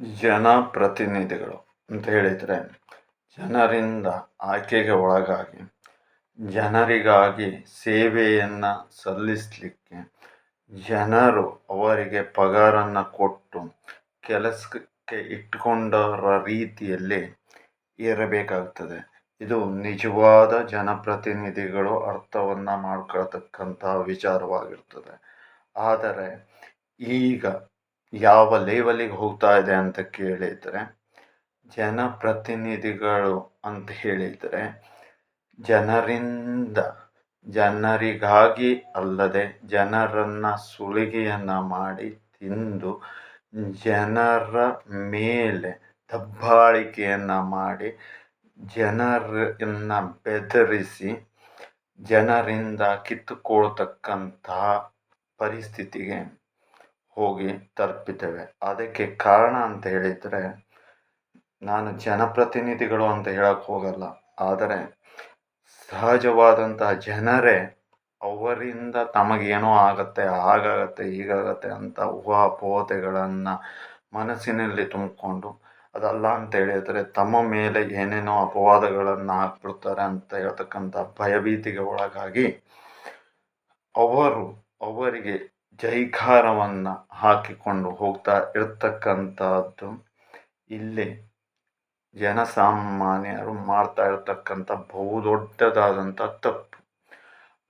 ಜನಪ್ರತಿನಿಧಿಗಳು ಅಂತ ಹೇಳಿದರೆ ಜನರಿಂದ ಆಯ್ಕೆಗೆ ಒಳಗಾಗಿ ಜನರಿಗಾಗಿ ಸೇವೆಯನ್ನು ಸಲ್ಲಿಸಲಿಕ್ಕೆ ಜನರು ಅವರಿಗೆ ಪಗಾರನ್ನು ಕೊಟ್ಟು ಕೆಲಸಕ್ಕೆ ಇಟ್ಕೊಂಡರ ರೀತಿಯಲ್ಲಿ ಇರಬೇಕಾಗ್ತದೆ. ಇದು ನಿಜವಾದ ಜನಪ್ರತಿನಿಧಿಗಳು ಅರ್ಥವನ್ನು ಮಾಡ್ಕೊಳ್ತಕ್ಕಂತಹ ವಿಚಾರವಾಗಿರ್ತದೆ. ಆದರೆ ಈಗ ಯಾವ ಲೆವೆಲಿಗೆ ಹೋಗ್ತಾ ಇದೆ ಅಂತ ಕೇಳಿದರೆ, ಜನಪ್ರತಿನಿಧಿಗಳು ಅಂತ ಹೇಳಿದರೆ, ಜನರಿಂದ, ಜನರಿಗಾಗಿ ಅಲ್ಲದೆ ಜನರನ್ನು ಸುಲಿಗೆಯನ್ನು ಮಾಡಿ ತಿಂದು ಜನರ ಮೇಲೆ ದಬ್ಬಾಳಿಕೆಯನ್ನು ಮಾಡಿ ಜನರನ್ನು ಬೆದರಿಸಿ ಜನರಿಂದ ಕಿತ್ತುಕೊಳ್ತಕ್ಕಂತಹ ಪರಿಸ್ಥಿತಿಗೆ ಹೋಗಿ ತಲುಪಿದ್ದೇವೆ. ಅದಕ್ಕೆ ಕಾರಣ ಅಂತ ಹೇಳಿದರೆ, ನಾನು ಜನಪ್ರತಿನಿಧಿಗಳು ಅಂತ ಹೇಳಕ್ಕೆ ಹೋಗಲ್ಲ. ಆದರೆ ಸಹಜವಾದಂತಹ ಜನರೇ ಅವರಿಂದ ತಮಗೇನೋ ಆಗತ್ತೆ, ಹಾಗಾಗತ್ತೆ, ಹೀಗಾಗತ್ತೆ ಅಂತ ಊಹಾಪೋಹತೆಗಳನ್ನು ಮನಸ್ಸಿನಲ್ಲಿ ತುಂಬಿಕೊಂಡು, ಅದಲ್ಲ ಅಂತ ಹೇಳಿದರೆ ತಮ್ಮ ಮೇಲೆ ಏನೇನೋ ಅಪವಾದಗಳನ್ನು ಹಾಕ್ಬಿಡ್ತಾರೆ ಅಂತ ಹೇಳ್ತಕ್ಕಂಥ ಭಯಭೀತಿಗೆ ಒಳಗಾಗಿ ಅವರು ಅವರಿಗೆ ಜೈಕಾರವನ್ನು ಹಾಕಿಕೊಂಡು ಹೋಗ್ತಾ ಇರ್ತಕ್ಕಂಥದ್ದು. ಇಲ್ಲಿ ಜನಸಾಮಾನ್ಯರು ಮಾಡ್ತಾ ಇರತಕ್ಕಂಥ ಬಹುದೊಡ್ಡದಾದಂಥ ತಪ್ಪು.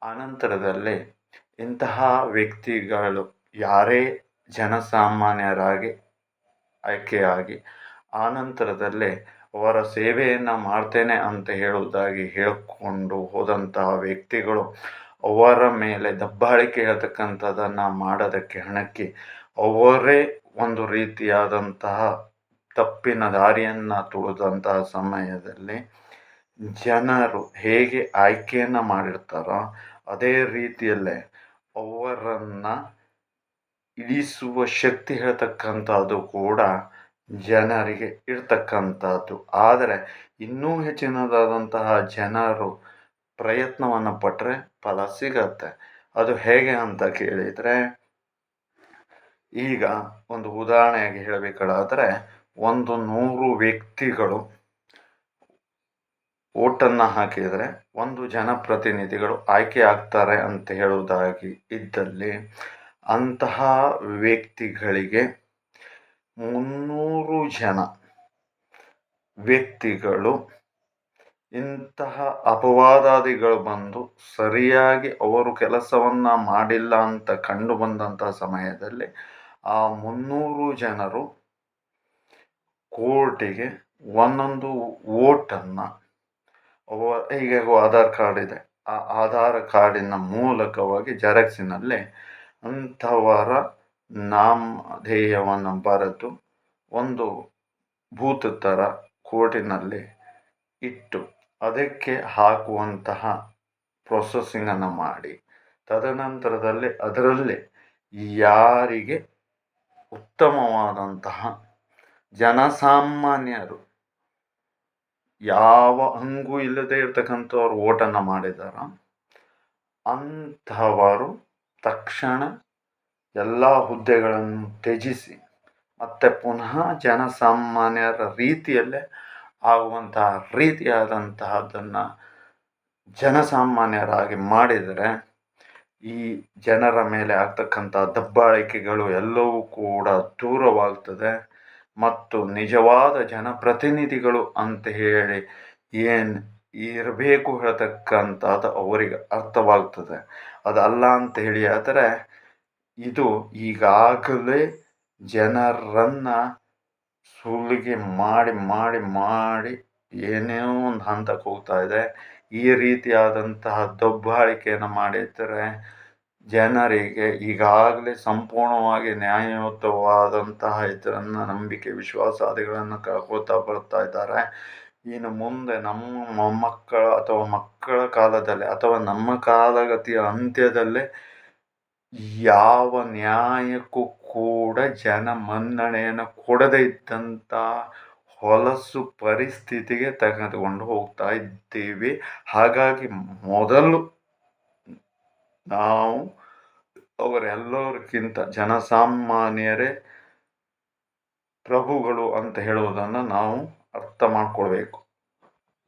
ಆನಂತರದಲ್ಲಿ ಇಂತಹ ವ್ಯಕ್ತಿಗಳು ಯಾರೇ ಜನಸಾಮಾನ್ಯರಾಗಿ, ಆಯ್ಕೆಯಾಗಿ ಆನಂತರದಲ್ಲಿ ಅವರ ಸೇವೆಯನ್ನು ಮಾಡ್ತೇನೆ ಅಂತ ಹೇಳುವುದಾಗಿ ಹೇಳಿಕೊಂಡು ಹೋದಂತಹ ವ್ಯಕ್ತಿಗಳು ಅವರ ಮೇಲೆ ದಬ್ಬಾಳಿಕೆ ಹೇಳ್ತಕ್ಕಂಥದ್ದನ್ನು ಮಾಡೋದಕ್ಕೆ ಹಣಕ್ಕೆ ಅವರೇ ಒಂದು ರೀತಿಯಾದಂತಹ ತಪ್ಪಿನ ದಾರಿಯನ್ನು ತುಳಿದಂತಹ ಸಮಯದಲ್ಲಿ ಜನರು ಹೇಗೆ ಆಯ್ಕೆಯನ್ನು ಮಾಡಿರ್ತಾರೋ ಅದೇ ರೀತಿಯಲ್ಲೇ ಅವರನ್ನು ಇಳಿಸುವ ಶಕ್ತಿ ಹೇಳ್ತಕ್ಕಂಥದ್ದು ಕೂಡ ಜನರಿಗೆ ಇರ್ತಕ್ಕಂಥದ್ದು. ಆದರೆ ಇನ್ನೂ ಹೆಚ್ಚಿನದಾದಂತಹ ಜನರು ಪ್ರಯತ್ನವನ್ನು ಪಟ್ಟರೆ ಫಲ ಸಿಗತ್ತೆ. ಅದು ಹೇಗೆ ಅಂತ ಕೇಳಿದರೆ, ಈಗ ಒಂದು ಉದಾಹರಣೆಯಾಗಿ ಹೇಳಬೇಕಾದ್ರೆ, ಒಂದು ನೂರು ವ್ಯಕ್ತಿಗಳು ಓಟನ್ನು ಹಾಕಿದರೆ, ಒಂದು ಜನಪ್ರತಿನಿಧಿಗಳು ಆಯ್ಕೆ ಆಗ್ತಾರೆ ಅಂತ ಹೇಳುವುದಾಗಿ ಇದ್ದಲ್ಲಿ, ಅಂತಹ ವ್ಯಕ್ತಿಗಳಿಗೆ ಮುನ್ನೂರು ಜನ ವ್ಯಕ್ತಿಗಳು ಇಂತಹ ಅಪವಾದಾದಿಗಳು ಬಂದು ಸರಿಯಾಗಿ ಅವರು ಕೆಲಸವನ್ನು ಮಾಡಿಲ್ಲ ಅಂತ ಕಂಡು ಬಂದಂತಹ ಸಮಯದಲ್ಲಿ ಆ ಮುನ್ನೂರು ಜನರು ಕೋರ್ಟಿಗೆ ಒಂದೊಂದು ಓಟನ್ನು ಈಗ ಆಧಾರ್ ಕಾರ್ಡ್ ಇದೆ, ಆ ಆಧಾರ್ ಕಾರ್ಡಿನ ಮೂಲಕವಾಗಿ ಜೆರಾಕ್ಸಿನಲ್ಲಿ ಅಂಥವರ ನಾಮಧೇಯವನ್ನು ಬರೆದು ಒಂದು ಭೂತ ಥರ ಕೋರ್ಟಿನಲ್ಲಿ ಇಟ್ಟು ಅದಕ್ಕೆ ಹಾಕುವಂತಹ ಪ್ರೊಸೆಸಿಂಗನ್ನು ಮಾಡಿ. ತದನಂತರದಲ್ಲಿ ಅದರಲ್ಲಿ ಯಾರಿಗೆ ಉತ್ತಮವಾದಂತಹ ಜನಸಾಮಾನ್ಯರು ಯಾವ ಹಂಗೂ ಇಲ್ಲದೆ ಇರ್ತಕ್ಕಂಥವ್ರು ಓಟನ್ನು ಮಾಡಿದಾರ, ಅಂಥವರು ತಕ್ಷಣ ಎಲ್ಲ ಹುದ್ದೆಗಳನ್ನು ತ್ಯಜಿಸಿ ಮತ್ತೆ ಪುನಃ ಜನಸಾಮಾನ್ಯರ ರೀತಿಯಲ್ಲೇ ಆಗುವಂತಹ ರೀತಿಯಾದಂತಹದ್ದನ್ನು ಜನಸಾಮಾನ್ಯರಾಗಿ ಮಾಡಿದರೆ, ಈ ಜನರ ಮೇಲೆ ಆಗ್ತಕ್ಕಂಥ ದಬ್ಬಾಳಿಕೆಗಳು ಎಲ್ಲವೂ ಕೂಡ ದೂರವಾಗ್ತದೆ ಮತ್ತು ನಿಜವಾದ ಜನಪ್ರತಿನಿಧಿಗಳು ಅಂತ ಹೇಳಿ ಏನು ಇರಬೇಕು ಹೇಳ್ತಕ್ಕಂಥದ್ದು ಅವರಿಗೆ ಅರ್ಥವಾಗ್ತದೆ. ಅದಲ್ಲ ಅಂತ ಹೇಳಿ ಆದರೆ ಇದು ಈಗಾಗಲೇ ಜನರನ್ನು ಸುಲಿಗೆ ಮಾಡಿ ಮಾಡಿ ಮಾಡಿ ಏನೇನೋ ಒಂದು ಹಂತಕ್ಕೆ ಹೋಗ್ತಾ ಇದೆ. ಈ ರೀತಿಯಾದಂತಹ ದಬ್ಬಾಳಿಕೆಯನ್ನು ಮಾಡಿದರೆ ಜನರಿಗೆ ಈಗಾಗಲೇ ಸಂಪೂರ್ಣವಾಗಿ ನ್ಯಾಯಯುತವಾದಂತಹ ಇದನ್ನು ನಂಬಿಕೆ, ವಿಶ್ವಾಸಾದಿಗಳನ್ನು ಕಳ್ಕೊತಾ ಬರ್ತಾ ಇದ್ದಾರೆ. ಇನ್ನು ಮುಂದೆ ನಮ್ಮ ಮೊಮ್ಮಕ್ಕಳ ಅಥವಾ ಮಕ್ಕಳ ಕಾಲದಲ್ಲಿ ಅಥವಾ ನಮ್ಮ ಕಾಲಗತಿಯ ಅಂತ್ಯದಲ್ಲೇ ಯಾವ ನ್ಯಾಯಕ್ಕೂ ಕೂಡ ಜನ ಮನ್ನಣೆಯನ್ನು ಕೊಡದೇ ಇದ್ದಂಥ ಹೊಲಸು ಪರಿಸ್ಥಿತಿಗೆ ತೆಗೆದುಕೊಂಡು ಹೋಗ್ತಾ ಇದ್ದೀವಿ. ಹಾಗಾಗಿ ಮೊದಲು ನಾವು ಅವರೆಲ್ಲರಿಗಿಂತ ಜನಸಾಮಾನ್ಯರೇ ಪ್ರಭುಗಳು ಅಂತ ಹೇಳುವುದನ್ನು ನಾವು ಅರ್ಥ ಮಾಡಿಕೊಳ್ಬೇಕು.